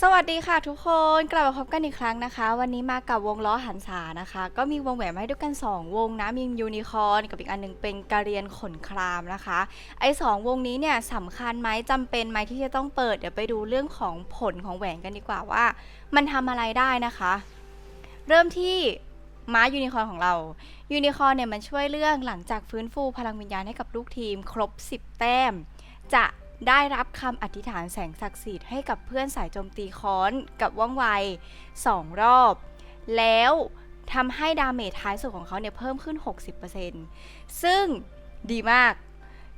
สวัสดีค่ะทุกคนกลับมาพบกันอีกครั้งนะคะ วันนี้มากับวงล้อหันษานะคะ ก็มีวงแหวนมาให้ด้วยกัน 2 วงนะมียูนิคอนกับอีกอันหนึงเป็นกระเรียนขนครามนะคะ ไอ้สองวงนี้เนี่ยสำคัญไหมจำเป็นไหมที่จะต้องเปิด เดี๋ยวไปดูเรื่องของผลของแหวนกันดีกว่าว่า มันทำอะไรได้นะคะ เริ่มที่ม้ายูนิคอร์นของเรา ยูนิคอร์นเนี่ยมันช่วยเรื่องหลังจากฟื้นฟูพลังวิญญาณให้กับลูกทีม ครบ 10 แต้ม จะ ได้รับคำอธิษฐานแสงศักดิ์สิทธิ์ให้กับเพื่อนสายโจมตีค้อนกับว่องไวสองรอบ แล้วทำให้ดาเมจท้ายสุดของเขาเนี่ยเพิ่มขึ้น 60%ซึ่งดีมาก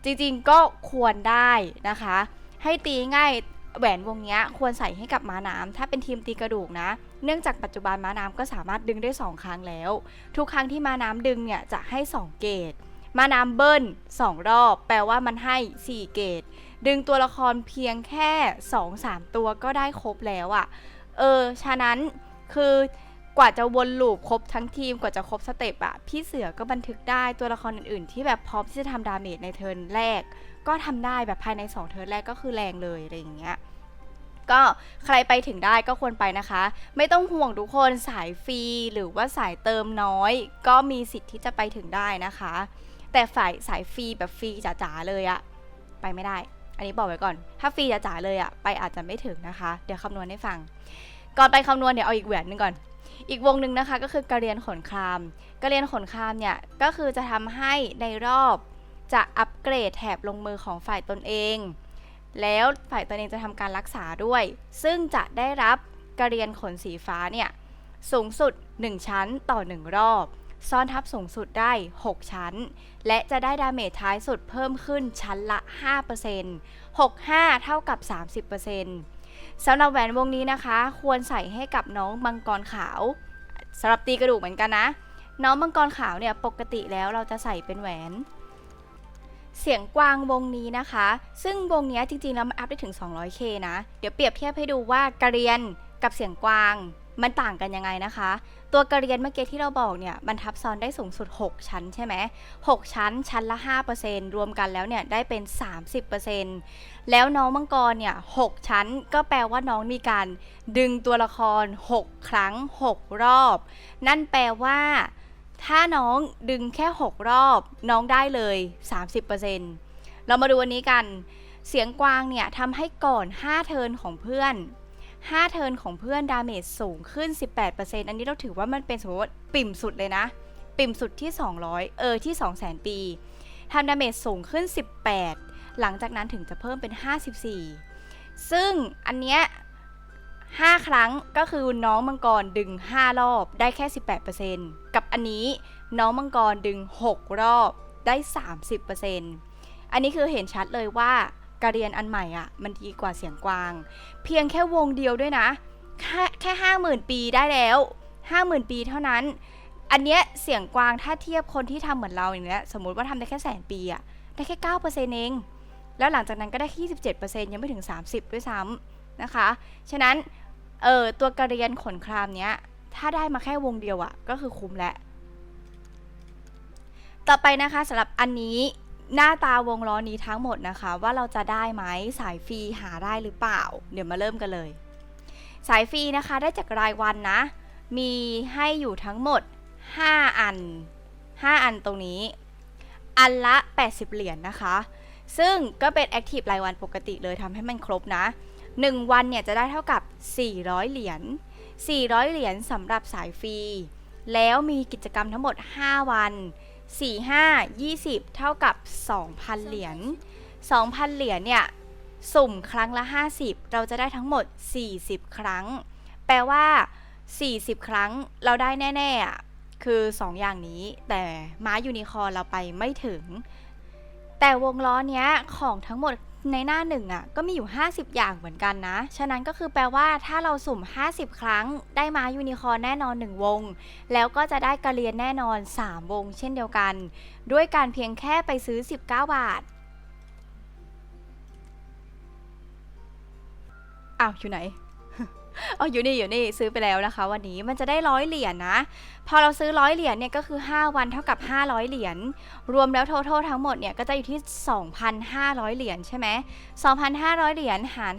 จริงๆก็ควรได้นะคะ ให้ตีง่ายแหวนวงเนี้ยควรใส่ให้กับม้าน้ำถ้าเป็นทีมตีกระดูกนะ เนื่องจากปัจจุบันม้าน้ำก็สามารถดึงได้ 2 ครั้งแล้ว ทุกครั้งที่ม้าน้ำดึงเนี่ยจะให้ 2 เกตม้าน้ำเบิ้ล2 รอบ แปลว่ามันให้ 4 เกต ดึงตัวละครเพียงแค่ 2-3 ตัวก็ได้ครบแล้วอะ่ะ เออ ฉะนั้นคือกว่าจะวนลูปครบทั้งทีมกว่าจะครบสเต็ปอะพี่เสือก็บันทึกได้ตัวละครอื่นๆ ที่แบบพร้อมที่จะทำดาเมจในเทิร์นแรก ก็ทำได้แบบภายใน 2 เทิร์นแรกก็คือแรงเลยอะไรอย่างเงี้ยก็ใครไปถึงได้ก็ควรไปนะคะ ไม่ต้องห่วงทุกคนสายฟรีหรือว่าสายเติมน้อย ก็มีสิทธิ์ที่จะไปถึงได้นะคะ แต่ฝ่ายสายฟรีแบบฟรีจ๋าๆเลยอะไปไม่ได้ อันนี้บอกไว้ก่อน ถ้าฟรีจ๋าๆเลยอะไปอาจจะไม่ถึงนะคะ เดี๋ยวคำนวณให้ฟัง ก่อนไปคำนวณเดี๋ยวเอาอีกแหวนหนึงก่อน อีกวงหนึ่งนะคะก็คือกระเรียนขนครามกระเรียนขนครามเนี่ยก็คือจะทำให้ในรอบจะอัปเกรดแถบลงมือของฝ่ายตนเอง แล้วฝ่ายตนเองจะทำการรักษาด้วย ซึ่งจะได้รับกระเรียนขนสีฟ้าเนี่ยสูงสุด 1 ชั้นต่อ 1 รอบ ซ่อนทับสูงสุดได้ 6 ชั้น และจะได้ดาเมจท้ายสุดเพิ่มขึ้นชั้นละ 5% 65 เท่ากับ 30%สำหรับแหวนวงนี้นะคะ ควรใส่ให้กับน้องมังกรขาวสำหรับตีกระดูกเหมือนกันนะ น้องมังกรขาวเนี่ยปกติแล้วเราจะใส่เป็นแหวนเสียงกวางวงนี้นะคะ ซึ่งวงนี้จริงๆ แล้วมันอัพได้ถึง 200k นะ เดี๋ยวเปรียบเทียบให้ดูว่ากระเรียนกับเสียงกวาง มันต่างกันยังไงนะคะ ตัวกระเรียนเมื่อกี้ที่เราบอกเนี่ยมันทับซ้อนได้สูงสุด 6 ชั้นใช่ไหม6ชั้นชั้นละ 5%รวมกันแล้วเนี่ยได้เป็น 30%แล้วน้องมังกรเนี่ย6ชั้นก็แปลว่าน้องมีการดึงตัวละคร 6 ครั้ง 6 รอบ นั่นแปลว่าถ้าน้องดึงแค่ 6 รอบ น้องได้เลย 30%เรามาดูอันนี้กัน เสียงกวางเนี่ยทำให้ก่อน 5 เทิร์นของเพื่อน 5 เทิร์นของเพื่อนดาเมจสูงขึ้น 18%อันนี้เราถือว่ามันเป็นสมมติว่าปิ่มสุดเลยนะ ปิ่มสุดที่ 200 เออที่ 200,000 ปีทำดาเมจสูงขึ้น 18 หลังจากนั้นถึงจะเพิ่มเป็น 54 ซึ่งอันเนี้ย 5 ครั้งก็คือน้องมังกรดึง 5 รอบได้แค่ 18%กับอันนี้น้องมังกรดึง 6 รอบได้ 30%อันนี้คือเห็นชัดเลยว่า การเรียนอันใหม่อะ มันดีกว่าเสียงกวาง เพียงแค่วงเดียวด้วยนะ แค่แค่ห้าหมื่นปีได้แล้วห้าหมื่นปีเท่านั้น อันเนี้ยเสียงกวางถ้าเทียบคนที่ทำเหมือนเราอย่างเนี้ยสมมติว่าทำได้แค่แสนปีอะได้แค่เก้าเปอร์เซ็นต์เอง แล้วหลังจากนั้นก็ได้แค่ยี่สิบเจ็ดเปอร์เซ็นต์ยังไม่ถึงสามสิบด้วยซ้ำนะคะ ฉะนั้นเออตัวกระเรียนขนครามเนี้ยถ้าได้มาแค่วงเดียวอะก็คือคุ้มแล้วต่อไปนะคะสำหรับอันนี้ หน้าตาวงล้อนี้ทั้งหมดนะคะ ว่าเราจะได้ไหมสายฟรีหาได้หรือเปล่า เดี๋ยวมาเริ่มกันเลย สายฟรีนะคะได้จากรายวันนะ มีให้อยู่ทั้งหมด 5 อัน 5 อันตรงนี้ อันละ 80 เหรียญนนะคะ ซึ่งก็เป็นแอคทีฟรายวันปกติเลยทำให้มันครบนะ 1 วันเนี่ยจะได้เท่ากับ 400 เหรียญ 400 เหรียญสำหรับสายฟรีแล้วมีกิจกรรมทั้งหมด 5 วัน 4 5 20 เท่ากับ 2,000 เหรียญ 2,000 เหรียญเนี่ย สุ่มครั้งละ 50 เราจะได้ทั้งหมด 40 ครั้ง แปลว่า 40 ครั้งเราได้แน่ๆอะคือ 2 อย่างนี้ แต่ม้ายูนิคอร์เราไปไม่ถึง แต่วงล้อเนี้ยของทั้งหมด ในหน้าหนึ่งอะก็มีอยู่ 50 อย่างเหมือนกันนะ ฉะนั้นก็คือแปลว่าถ้าเราสุ่ม 50 ครั้ง ได้ม้ายูนิคอร์แน่นอน 1 วง แล้วก็จะได้กระเรียนแน่นอน 3 วง เช่นเดียวกัน ด้วยการเพียงแค่ไปซื้อ 19 บาทอ้าวอยู่ไหน อ๋ออยู่นี่อยู่นี่ซื้อไปแล้วนะคะ วันนี้มันจะได้ร้อยเหรียญนะ พอเราซื้อร้อยเหรียญเนี่ยก็คือ 5 วันเท่ากับ 500 เหรียญรวมแล้ว total ทั้งหมดเนี่ยก็จะอยู่ที่ 2,500 เหรียญใช่ไหม2,500 เหรียญหาร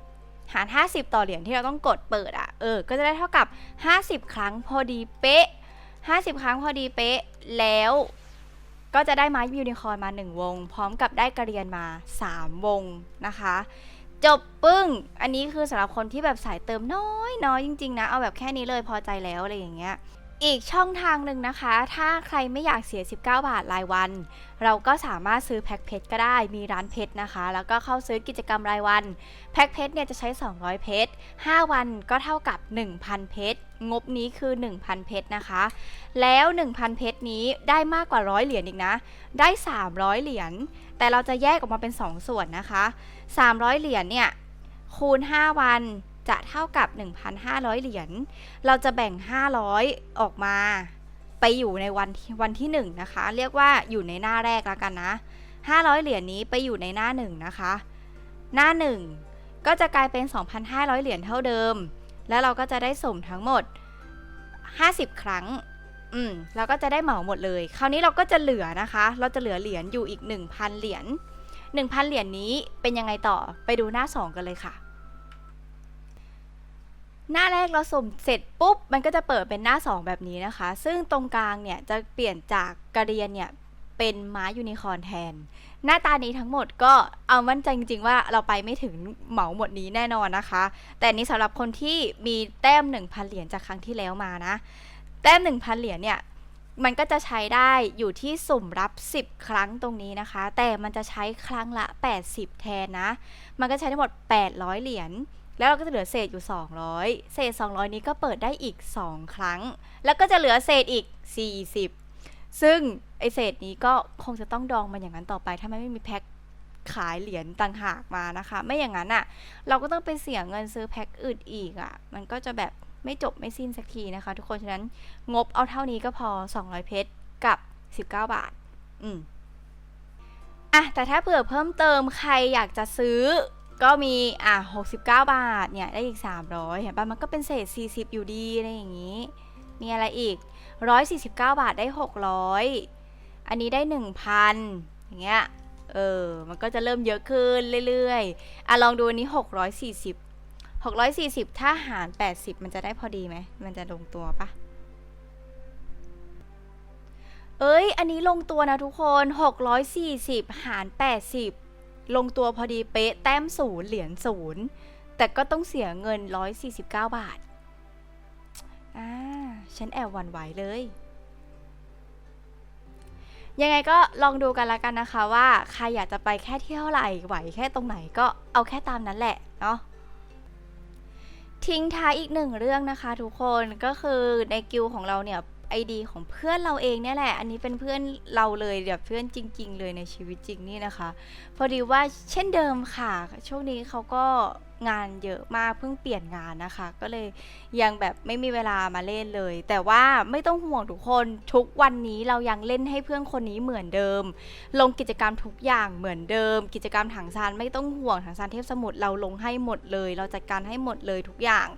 50หาร 50 ต่อเหรียญที่เราต้องกดเปิดอะเออ ก็จะได้เท่ากับ 50 ครั้งพอดีเป๊ะ 50 ครั้งพอดีเป๊ะ แล้ว ก็จะได้ไม้ยูนิคอร์นมา 1 วง พร้อมกับได้กระเรียนมา 3 วงนะคะ จบปึ้ง อันนี้คือสำหรับคนที่แบบสายเติมน้อยน้อยจริง ๆ นะ เอาแบบแค่นี้เลยพอใจแล้วอะไรอย่างเงี้ย อีกช่องทางหนึ่งนะคะ ถ้าใครไม่อยากเสีย 19 บาทรายวัน เราก็สามารถซื้อแพ็คเพชรก็ได้ มีร้านเพชรนะคะ แล้วก็เข้าซื้อกิจกรรมรายวัน แพ็คเพชรเนี่ยจะใช้ 200 เพชร 5 วันก็เท่ากับ 1,000 เพชร งบนี้คือ 1,000 เพชรนะคะ แล้ว 1,000 เพชรนี้ได้มากกว่า100เหรียญอีกนะ ได้ 300 เหรียญ แต่เราจะแยกออกมาเป็น 2 ส่วนนะคะ 300 เหรียญเนี่ยคูณ 5 วัน จะเท่ากับ 1,500 เหรียญ เราจะแบ่ง 500 ออกมาไปอยู่ในวันวันที่1นะคะ เรียกว่าอยู่ในหน้าแรกแล้วกันนะ 500 เหรียญนี้ไปอยู่ในหน้า1นะคะ หน้า 1 ก็จะกลายเป็น 2,500 เหรียญเท่าเดิม แล้วเราก็จะได้สมทั้งหมด 50 ครั้ง อืมเราก็จะได้เหมาหมดเลย คราวนี้เราก็จะเหลือนะคะ เราจะเหลือเหรียญอยู่อีก 1,000 เหรียญ 1,000 เหรียญนี้เป็นยังไงต่อไปดูหน้า 2 กันเลยค่ะ หน้าแรกเราสุ่มเสร็จปุ๊บ มันก็จะเปิดเป็นหน้า 2 แบบนี้นะคะ ซึ่งตรงกลางเนี่ยจะเปลี่ยนจากกระเรียนเนี่ยเป็นม้ายูนิคอร์นแทน หน้าตานี้ทั้งหมดก็เอามั่นใจจริงๆว่าเราไปไม่ถึงเหมาหมดนี้แน่นอนนะคะ แต่นนี้สำหรับคนที่มีแต้ม 1,000 เหรียญจากครั้งที่แล้วมานะ แต้ม 1,000 เหรียญเนี่ยมันก็จะใช้ได้อยู่ที่สุ่มรับ 10 ครั้งตรงนี้นะคะ แต่มันจะใช้ครั้งละ 80 แทนนะ มันก็ใช้ทั้งหมด 800 เหรียญ แล้วเราก็จะเหลือเศษอยู่ 200 เศษ 200 นี้ก็เปิดได้อีก 2 ครั้ง แล้วก็จะเหลือเศษอีก 40 ซึ่งไอเศษนี้ก็คงจะต้องดองมันอย่างนั้นต่อไป ถ้ามันไม่มีแพ็คขายเหรียญต่างหากมานะคะ ไม่อย่างนั้นอะ เราก็ต้องไปเสียเงินซื้อแพ็คอื่นอีกอะ มันก็จะแบบไม่จบไม่สิ้นสักทีนะคะ ทุกคน ฉะนั้นงบเอาเท่านี้ก็พอ 200 เพชรกับ 19 บาท อืมอะแต่ถ้าเผื่อเพิ่มเติมใครอยากจะซื้อ ก็มีอะ69 บาทเนี่ยได้อีก 300เห็นป่ะมันก็เป็นเศษ 40 อยู่ดีอะไรอย่างนี้ มีอะไรอีก 149 บาทได้ 600 อันนี้ได้ 1,000 อย่างเงี้ยเออมันก็จะเริ่มเยอะขึ้นเรื่อยๆอะลองดูอันนี้ 640 640 ถ้าหาร 80 มันจะได้พอดีไหม มันจะลงตัวปะเอ้ย อันนี้ลงตัวนะทุกคน 640 หาร 80 ลงตัวพอดีเป๊ะแต้มศูนย์เหรียญศูนย์แต่ก็ต้องเสียเงิน 149 บาท อ่า ฉันแอบหวั่นไหวเลย ยังไงก็ลองดูกันละกันนะคะว่า ใครอยากจะไปแค่ที่เท่าไหร่ไหวแค่ตรงไหนก็เอาแค่ตามนั้นแหละเนาะทิ้งท้ายอีกหนึ่งเรื่องนะคะทุกคนก็คือในกิลของเราเนี่ย ไอดีของเพื่อนเราเองเนี่ยแหละ อันนี้เป็นเพื่อนเราเลยแบบเพื่อนจริง ๆ เลยในชีวิตจริงนี่นะคะ พอดีว่าเช่นเดิมค่ะ ช่วงนี้เขาก็งานเยอะมากเพิ่งเปลี่ยนงานนะคะ ก็เลยยังแบบไม่มีเวลามาเล่นเลย แต่ว่าไม่ต้องห่วงทุกคนทุกวันนี้เรายังเล่นให้เพื่อนคนนี้เหมือนเดิม ลงกิจกรรมทุกอย่างเหมือนเดิม กิจกรรมถังซานไม่ต้องห่วงถังซานเทพสมุทรเราลงให้หมดเลย เราจัดการให้หมดเลยทุกอย่าง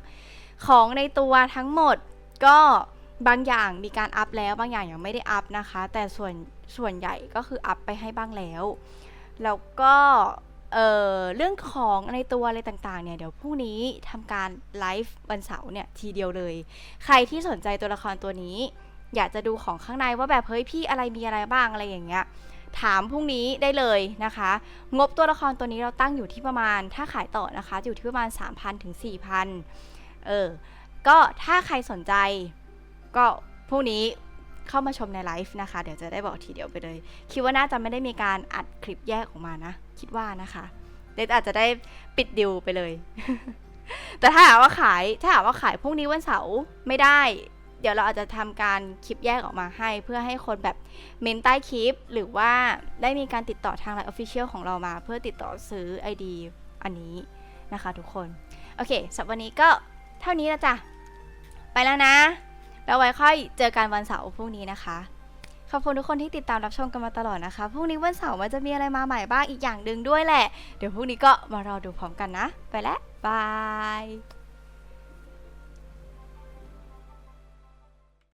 ของในตัวทั้งหมดก็ บางอย่างมีการอัพแล้วบางอย่างยังไม่ได้อัพนะคะ แต่ส่วนส่วนใหญ่ก็คืออัพไปให้บ้างแล้ว แล้วก็เออเรื่องของในตัวอะไรต่างๆเนี่ย เดี๋ยวพรุ่งนี้ทำการไลฟ์วันเสาร์เนี่ยทีเดียวเลย ใครที่สนใจตัวละครตัวนี้ อยากจะดูของข้างในว่าแบบเฮ้ยพี่อะไรมีอะไรบ้างอะไรอย่างเงี้ยถามพรุ่งนี้ได้เลยนะคะ งบตัวละครตัวนี้เราตั้งอยู่ที่ประมาณ ถ้าขายต่อนะคะอยู่ที่ประมาณ 3,000ถึง4,000เออ ก็ถ้าใครสนใจ ก็พรุ่งนี้เข้ามาชมในไลฟ์นะคะ เดี๋ยวจะได้บอกทีเดียวไปเลย คิดว่าน่าจะไม่ได้มีการอัดคลิปแยกออกมานะ คิดว่านะคะเดยวอาจจะได้ปิดดิวไปเลย แต่ถ้าหากว่าขายถ้าหากว่าขายพรุ่งนี้วันเสาร์ไม่ได้ เดี๋ยวเราอาจจะทำการคลิปแยกออกมาให้ เพื่อให้คนแบบเมนใต้คลิป หรือว่าได้มีการติดต่อทางไลน์ออฟฟิเชียลของเรามา เพื่อติดต่อซื้อ ID อันนี้นะคะทุกคน โอเคสำหรับวันนี้ก็เท่านี้ละจ้ะ ไปแล้วนะ แล้วไว้ค่อยเจอกันวันเสาร์พรุ่งนี้นะคะ ขอบคุณทุกคนที่ติดตามรับชมกันมาตลอดนะคะ พรุ่งนี้วันเสาร์มันจะมีอะไรมาใหม่บ้างอีกอย่างหนึ่งด้วยแหละ เดี๋ยวพรุ่งนี้ก็มารอดูพร้อมกันนะ ไปแล้วบาย